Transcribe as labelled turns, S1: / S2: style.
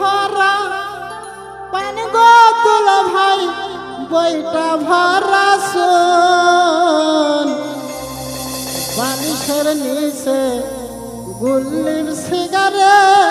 S1: ভরা। পান গো ভাই বইটা ভরা শোন। বালিশের নিচে গুল্লির সিগারেট